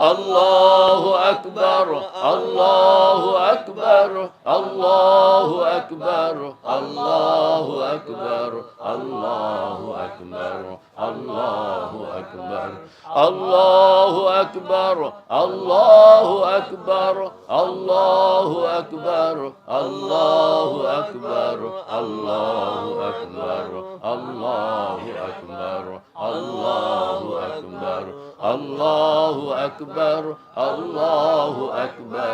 الله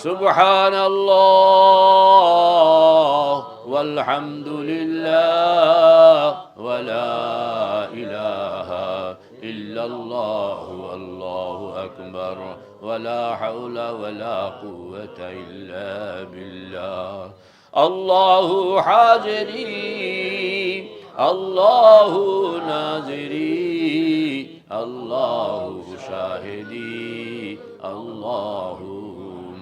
سبحان الله والحمد لله ولا إله إلا الله والله أكبر ولا حول ولا قوة إلا بالله الله حاجري الله ناظري الله شاهدي الله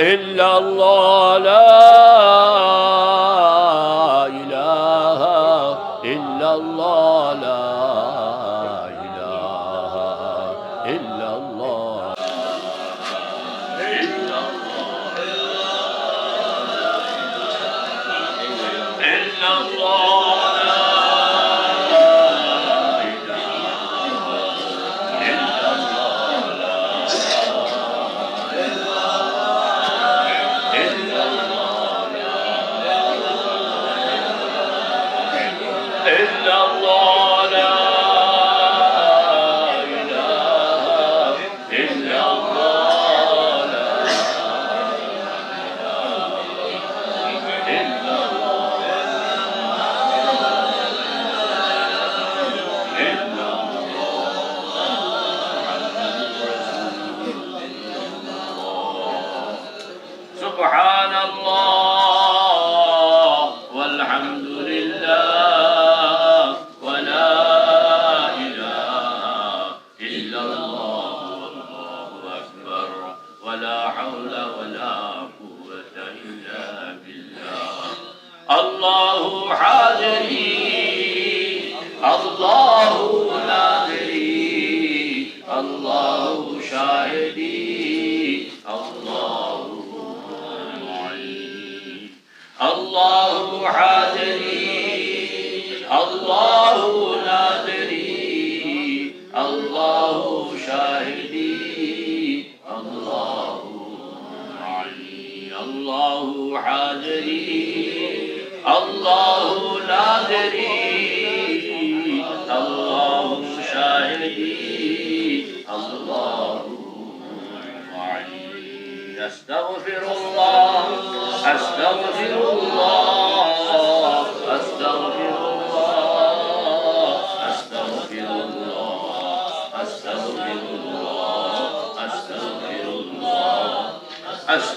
إلا الله لا الله حاضري الله ناظري الله شاهدي الله معي أستغفر الله أستغفر الله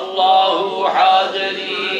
الله حاضرين.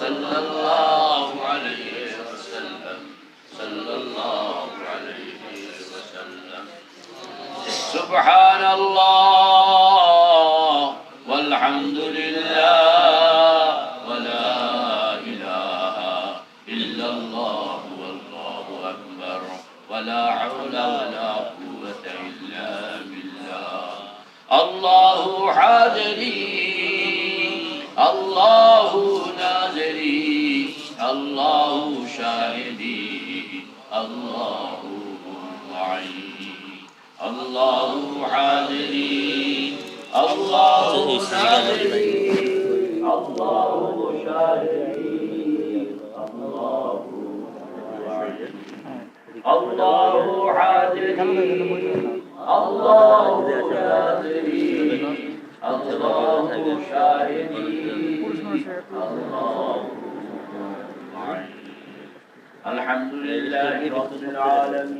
صلى الله عليه وسلم. صلى الله عليه وسلم. سبحان الله والحمد الله حاضري الله ناظري الله شاهدي الله الله حاضري الله ناظري الله شاهدي. الله الحمد لله رب العالمين.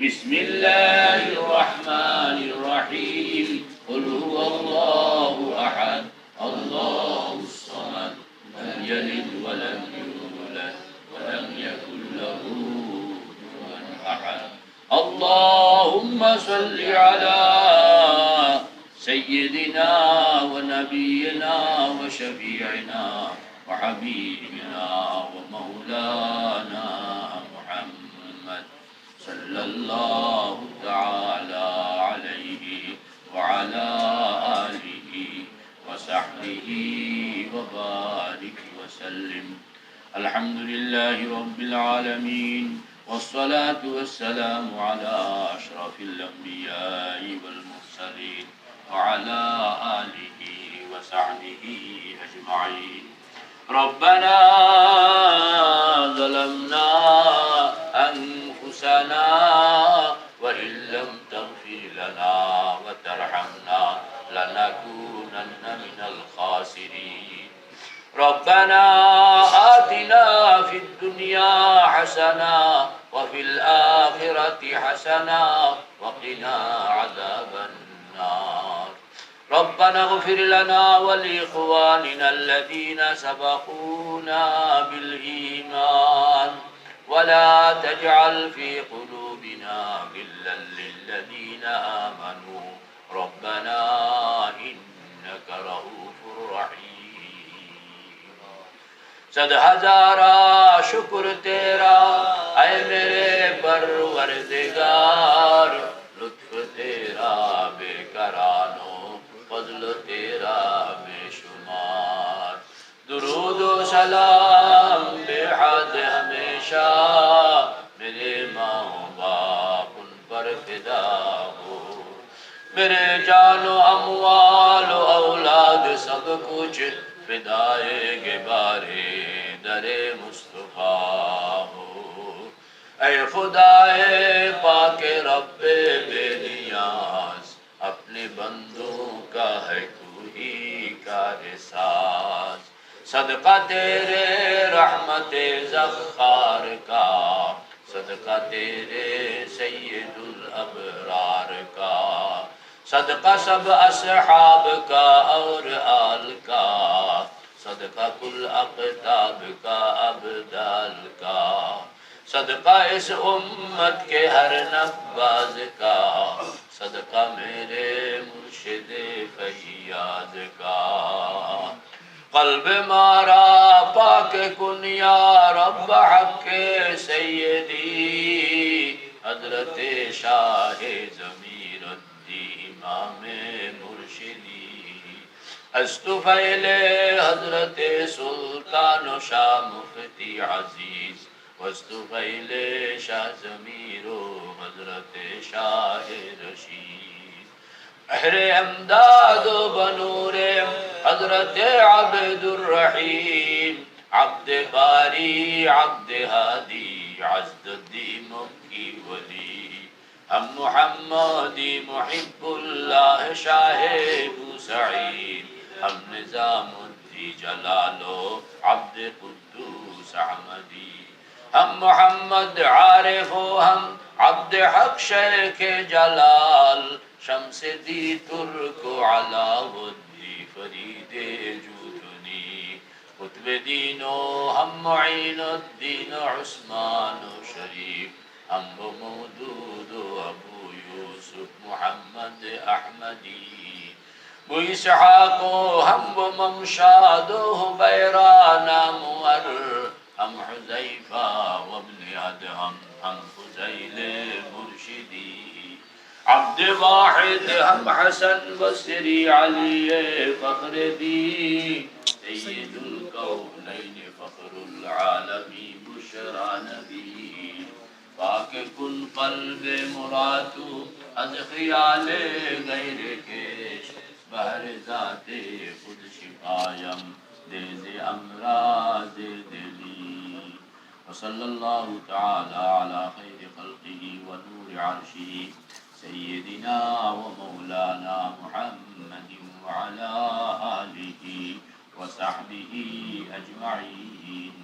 بسم الله الرحمن الرحيم. قل هو الله أحد. الله الصمد. لم يلد ولم يولد ولم يكن له كفوا أحد. اللهم صل على سيدنا ونبينا وشفيعنا وحبيبنا ومولانا صلى الله تعالى عليه وعلى آله وصحبه وبارك وسلم. الحمد لله رب العالمين والصلاة والسلام على أشرف الأنبياء والمرسلين وعلى آله وصحبه أجمعين. ربنا ظلمنا وترحمنا لنكونن من الخاسرين. ربنا آتنا في الدنيا حسنة وفي الآخرة حسنة وقنا عذاب النار. ربنا اغفر لنا ولإخواننا الذين سبقونا بالإيمان. ولا تجعل في قلوبنا غلا للذين آمنوا. ربنا إنك رؤوف رحيم صد ہزارہ شکر تیرا اے میرے پروردگار لطف تیرا بے کرانو فضل تیرا بے شمار درود و سلام بے حد ہمیشہ میرے میرے جان و اموال و اولاد سب کچھ فدائے کے بارے در مصطفیٰ ہو۔ اے خدائے پاک رب بے نیاز، اپنے بندوں کا ہے تو ہی کار ساز صدقہ تیرے رحمت زخار کا، صدقہ تیرے سید الابرار کا۔ صدقہ سب اصحاب کا اور آل کا صدقہ کل اقتاب کا ابدال کا صدقہ اس امت کے ہر نباز کا صدقہ میرے مرشد فیاد کا قلب مارا، پاک کن یا رب، حق سیدی، حضرت شاہ ضمیر الدین امام مرشدی استفیل حضرت سلطان و شاہ مفتی عزیز واستفیل شاہ ضمیر و حضرت شاہ رشید۔ اہر امداد و بنور حضرت عبد الرحیم عبد باری، عبد هادی عزد الدین مکی ولی۔ ہم محمدی محب اللہ شاہ سعید، ہم نظام الدی جلالو عبد قدوس احمدی۔ ہم محمد عارف و ہم عبد حق شیخ جلال، شمس دی ترک و علاودی فرید جودنی قطب دین و ہم معین الدین عثمان و شریف۔ ہم مودود و ابو یوسف محمد احمدی بو اسحاق و ہم ممشاد و حبیران مور ہم حذیفہ و ابن ادہم ہم فضیل مرشدی عبد واحد ہم حسن بصری علی فخر دی سید الکونین فخر العالمی بشرا نبی پاک کن قلب مراتو از خیال غیر کیش بہر ذات خود شفایم دیز امراض دلی وصل اللہ تعالی علی خیر خلقه و نور عرشه سیدنا و مولانا محمد وعلى آله وصحبه أجمعين